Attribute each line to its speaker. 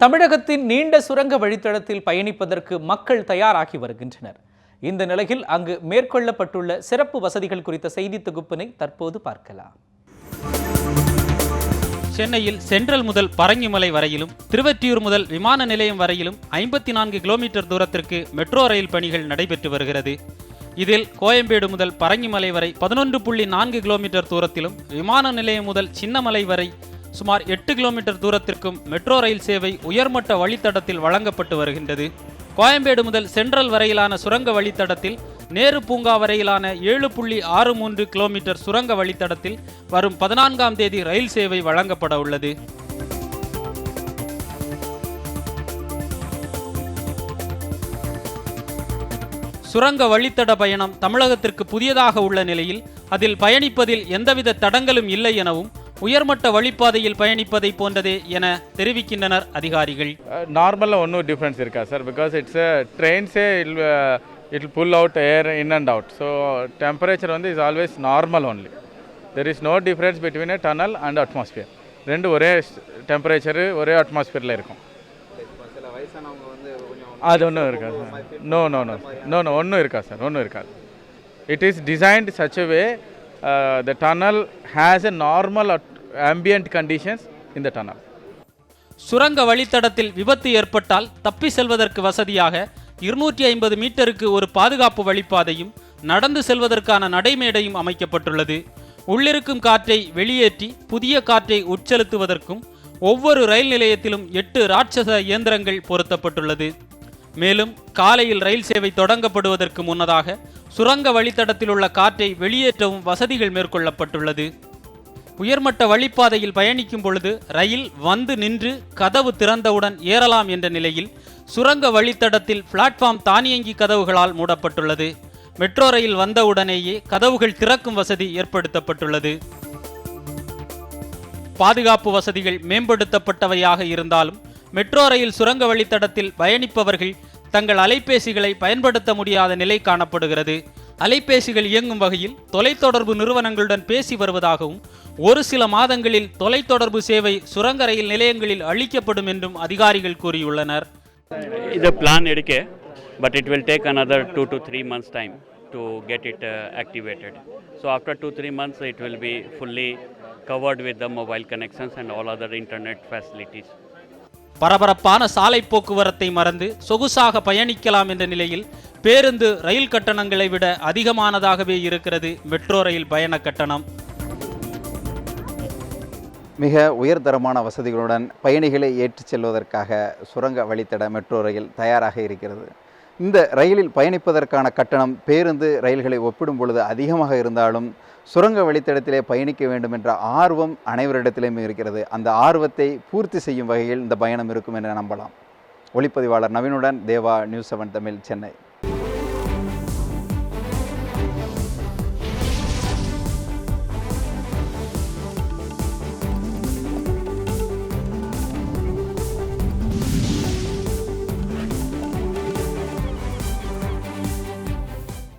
Speaker 1: தமிழகத்தின் நீண்ட சுரங்க வழித்தடத்தில் பயணிப்பதற்கு மக்கள் தயாராகி வருகின்றனர். இந்த நிலையில் அங்கு மேற்கொள்ளப்பட்டுள்ள சிறப்பு வசதிகள் குறித்த செய்தி தொகுப்பினை தற்போது பார்க்கலாம்.
Speaker 2: சென்னையில் சென்ட்ரல் முதல் பரங்கிமலை வரையிலும் திருவற்றியூர் முதல் விமான நிலையம் வரையிலும் ஐம்பத்தி நான்கு கிலோமீட்டர் தூரத்திற்கு மெட்ரோ ரயில் பணிகள் நடைபெற்று வருகிறது. இதில் கோயம்பேடு முதல் பரங்கிமலை வரை பதினொன்று புள்ளி நான்கு கிலோமீட்டர் தூரத்திலும் விமான நிலையம் முதல் சின்னமலை வரை சுமார் எட்டு கிலோமீட்டர் தூரத்திற்கும் மெட்ரோ ரயில் சேவை உயர்மட்ட வழித்தடத்தில் வழங்கப்பட்டு வருகின்றது. கோயம்பேடு முதல் சென்ட்ரல் வரையிலான சுரங்க வழித்தடத்தில் நேரு பூங்கா வரையிலான ஏழு புள்ளி ஆறு மூன்று கிலோமீட்டர் சுரங்க வழித்தடத்தில் வரும் பதினான்காம் தேதி ரயில் சேவை வழங்கப்பட உள்ளது. சுரங்க வழித்தட பயணம் தமிழகத்திற்கு புதியதாக உள்ள நிலையில் அதில் பயணிப்பதில் எந்தவித தடங்களும் இல்லை எனவும் உயர்மட்ட வழிப்பாதையில் பயணிப்பதை போன்றது என தெரிவிக்கின்றனர் அதிகாரிகள்.
Speaker 3: நார்மலாக ஒன்றும் டிஃப்ரென்ஸ் இருக்கா sir because it's ட்ரெயின்ஸே it pull out air in and out so temperature வந்து is always normal only there is no difference between a tunnel and atmosphere ரெண்டு ஒரே டெம்பரேச்சரு ஒரே அட்மாஸ்பியரில் இருக்கும். அது ஒன்றும் இருக்காது sir no no no no no ஒன்றும் இருக்கா சார் ஒன்றும் இருக்காது. It is designed such way Uh, the tunnel has a normal at- ambient conditions in the tunnel.
Speaker 2: சுரங்க வழித்தடத்தில் விபத்து ஏற்பட்டால் தப்பி செல்வதற்கு வசதியாக இருநூற்றி ஐம்பது மீட்டருக்கு ஒரு பாதுகாப்பு வழிப்பாதையும் நடந்து செல்வதற்கான நடைமேடையும் அமைக்கப்பட்டுள்ளது. உள்ளிருக்கும் காற்றை வெளியேற்றி புதிய காற்றை உட்செலுத்துவதற்கும் ஒவ்வொரு ரயில் நிலையத்திலும் எட்டு ராட்சச இயந்திரங்கள் பொருத்தப்பட்டுள்ளது. மேலும் காலையில் ரயில் சேவை தொடங்கப்படுவதற்கு முன்னதாக சுரங்க வழித்தடத்தில் உள்ள காற்றை வெளியேற்றவும் வசதிகள் மேற்கொள்ளப்பட்டுள்ளது. உயர்மட்ட வழிப்பாதையில் பயணிக்கும் பொழுது ரயில் வந்து நின்று கதவு திறந்தவுடன் ஏறலாம் என்ற நிலையில் சுரங்க வழித்தடத்தில் பிளாட்ஃபார்ம் தானியங்கி கதவுகளால் மூடப்பட்டுள்ளது. மெட்ரோ ரயில் வந்தவுடனேயே கதவுகள் திறக்கும் வசதி ஏற்படுத்தப்பட்டுள்ளது. பாதுகாப்பு வசதிகள் மேம்படுத்தப்பட்டவையாக இருந்தாலும் மெட்ரோ ரயில் சுரங்க வழித்தடத்தில் பயணிப்பவர்கள் தங்கள் அலைபேசிகளை பயன்படுத்த முடியாத நிலை காணப்படுகிறது. அலைபேசிகள் இயங்கும் வகையில் தொலைத்தொடர்பு நிறுவனங்களுடன் பேசி வருவதாகவும் ஒரு சில மாதங்களில் தொலைத்தொடர்பு சேவை சுரங்க ரயில் நிலையங்களில் அளிக்கப்படும் என்றும் அதிகாரிகள் கூறியுள்ளனர்.
Speaker 4: இது பிளான் எடுக்க but it will take another two to three months time to get it activated so after two three months it will be fully covered with the mobile connections and all other internet facilities
Speaker 2: பரபரப்பான சாலை போக்குவரத்தை மறந்து சொகுசாக பயணிக்கலாம் என்ற நிலையில் பேருந்து ரயில் கட்டணங்களை விட அதிகமானதாகவே இருக்கிறது மெட்ரோ ரயில் பயண கட்டணம்.
Speaker 5: மிக உயர்தரமான வசதிகளுடன் பயணிகளை ஏற்றிச் செல்வதற்காக சுரங்க வழித்தட மெட்ரோ ரயில் தயாராக இருக்கிறது. இந்த ரயிலில் பயணிப்பதற்கான கட்டணம் பேருந்து ரயில்களை ஒப்பிடும் பொழுது அதிகமாக இருந்தாலும் சுரங்க வழித்தடத்திலே பயணிக்க வேண்டும் என்ற ஆர்வம் அனைவரிடத்திலும் இருக்கிறது. அந்த ஆர்வத்தை பூர்த்தி செய்யும் வகையில் இந்த பயணம் இருக்கும் என நம்பலாம். ஒளிப்பதிவாளர் நவீனுடன் தேவா நியூஸ் செவன் தமிழ் சென்னை.